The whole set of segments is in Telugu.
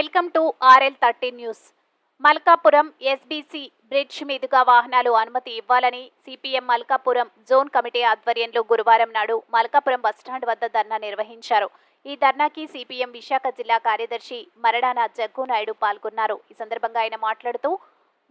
Welcome to RL thirteen news. Malkapuram SBC bridge మీదుగా వాహనాలు అనుమతి ఇవ్వాలని సిపిఎం మల్కాపురం జోన్ కమిటీ ఆధ్వర్యంలో గురువారం నాడు మల్కాపురం బస్టాండ్ వద్ద ధర్నా నిర్వహించారు. ఈ ధర్నాకి సిపిఎం విశాఖ జిల్లా కార్యదర్శి మరడాన జగ్గు నాయుడు పాల్గొన్నారు. ఈ సందర్భంగా ఆయన మాట్లాడుతూ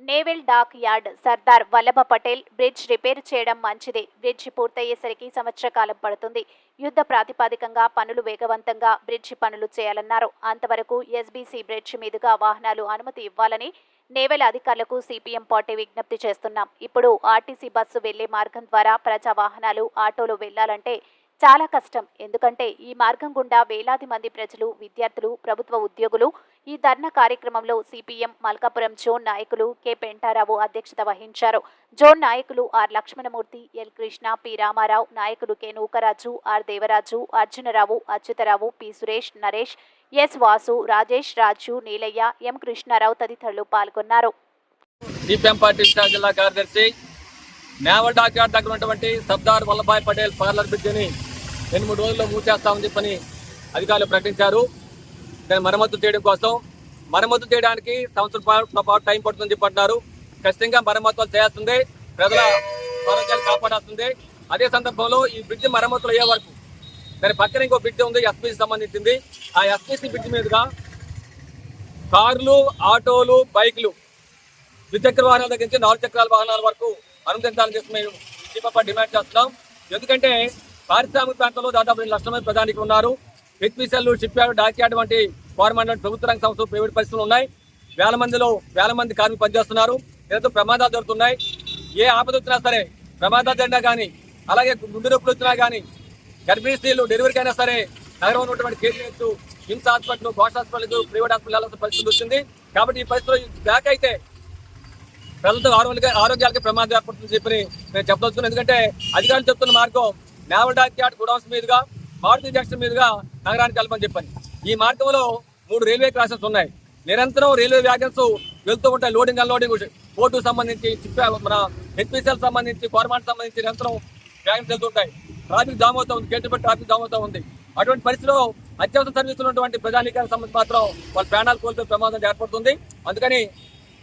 naval dock yard Sardar Vallabha Patel bridge repair చేయడం మంచిదే. బ్రిడ్జ్ పూర్తయ్యేసరికి సంవత్సర కాలం పడుతుంది. యుద్ధ ప్రాతిపాదికంగా పనులు వేగవంతంగా బ్రిడ్జి పనులు చేయాలన్నారు. అంతవరకు ఎస్బీసీ బ్రిడ్జ్ మీదుగా వాహనాలు అనుమతి ఇవ్వాలని నేవల్ అధికారులకు సిపిఎం పార్టీ విజ్ఞప్తి చేస్తున్నాం. ఇప్పుడు ఆర్టీసీ బస్సు వెళ్ళే మార్గం ద్వారా ప్రజా వాహనాలు ఆటోలు వెళ్ళాలంటే చాలా కష్టం. ఎందుకంటే ఈ మార్గం గుండా వేలాది మంది ప్రజలు విద్యార్థులు ప్రభుత్వ ఉద్యోగులు ఈ ధర్నా కార్యక్రమంలో సిపిఎం మల్కాపురం జోన్ నాయకులు కె. పెంటారావు అధ్యక్షత వహించారు. జోన్ నాయకులు R. Lakshmanamurthy L. Krishna P. Ramarao నాయకులు K. Nookaraju R. Devaraju Arjunarao Achyutarao P. Suresh Naresh S. Vasu Rajesh Raju Neelaiah M. Krishnarao తదితరులు పాల్గొన్నారు. సిపిఎం పార్టీ జిల్లా కార్యదర్శి నేవల్ దగ్గర ఉన్నటువంటి సర్దార్ వల్లభాయ్ పటేల్ పార్లర్ బ్రిడ్జిని రెండు మూడు రోజుల్లో మూసేస్తామని చెప్పని అధికారులు ప్రకటించారు. దాన్ని మరమ్మతు చేయడం కోసం. మరమ్మతు చేయడానికి సంవత్సరం పాటు టైం పడుతుందని చెప్పంటున్నారు ఖచ్చితంగా మరమ్మతులు చేస్తుంది ప్రజల ఆరోగ్యాలు కాపాడాల్సింది. అదే సందర్భంలో ఈ బ్రిడ్జ్ మరమ్మతులు అయ్యే వరకు దాని పక్కన ఇంకో బ్రిడ్జ్ ఉంది ఎస్పీసీ సంబంధించింది. ఆ ఎస్పీసీ బ్రిడ్జ్ మీదుగా కార్లు ఆటోలు బైకులు ద్విచక్ర వాహనాల దగ్గర నుంచి నాలుగు చక్రాల వాహనాల వరకు అనుమతించాలని చెప్పి మేము. డిమాండ్ చేస్తున్నాం. ఎందుకంటే పారిశ్రామిక ప్రాంతంలో దాదాపు రెండు లక్షల మంది ప్రధానికి ఉన్నారు. HPCL ship yard dock yard వంటి గవర్నమెంట్ ప్రభుత్వ రంగ సంస్థలు ప్రైవేట్ పరిస్థితులు ఉన్నాయి. వేల మందిలో వేల మంది కార్మికులు పనిచేస్తున్నారు. ఏదో ప్రమాదాలు జరుగుతున్నాయి. ఏ ఆపద వచ్చినా సరే ప్రమాదాలు జరిగినా కానీ అలాగే గుండె నొప్పులు వచ్చినా కానీ గర్భిణీ స్త్రీలు డెలివరీకి అయినా సరే నగరంలో ఉన్నటువంటి KGH HIMS hospital Ghosh hospital private hospital వెళ్ళాల్సిన పరిస్థితి వచ్చింది. కాబట్టి ఈ పరిస్థితిలో బ్యాక్ అయితే ప్రజలతో ఆరోగ్య ఆరోగ్యాలకి ప్రమాదం ఏర్పడుతుందని చెప్పి నేను చెప్పదలుచుకున్నాను. ఎందుకంటే అధికారులు చెప్తున్న మార్గం నేవల్ డాక్యార్డ్ గుడౌన్స్ మీదుగా మారుతి జంక్షన్ మీదుగా నగరానికి వెళ్ళమని చెప్పండి. ఈ మార్గంలో మూడు రైల్వే క్రాసెస్ ఉన్నాయి. నిరంతరం రైల్వే వ్యాగన్స్ వెళ్తూ ఉంటాయి. లోడింగ్ అన్లోడింగ్ పోర్టు సంబంధించి మన హెచ్పిసిఎల్ సంబంధించి ఫార్మాట్ సంబంధించి నిరంతరం వ్యాగన్స్ వెళ్తుంటాయి ట్రాఫిక్ జామ్ అవుతా ఉంది. గేట్ బట్టి ట్రాఫిక్ జామ్ అవుతా ఉంది. అటువంటి పరిస్థితిలో అత్యవసర సర్వీసులు ఉన్నటువంటి ప్రజానీకానికి సంబంధించి మాత్రం వాళ్ళ ప్రాణాలు కోల్పోయే ప్రమాదం ఏర్పడుతుంది. అందుకని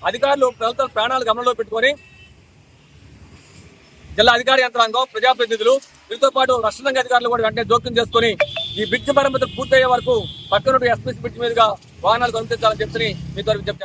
అధికారులు ప్రభుత్వ ప్రాణాలు గమనంలో పెట్టుకొని జిల్లా అధికార యంత్రాంగం ప్రజాప్రతినిధులు వీరితో పాటు రక్షణ అధికారులు కూడా వెంటనే జోక్యం చేసుకుని ఈ బ్రిడ్జ్ మరమ్మతులు పూర్తయ్యే వరకు పక్కన ఎస్పీసీ బ్రిడ్జ్ మీదుగా వాహనాలు కనిపించాలని చెప్పి మీతో చెప్తాను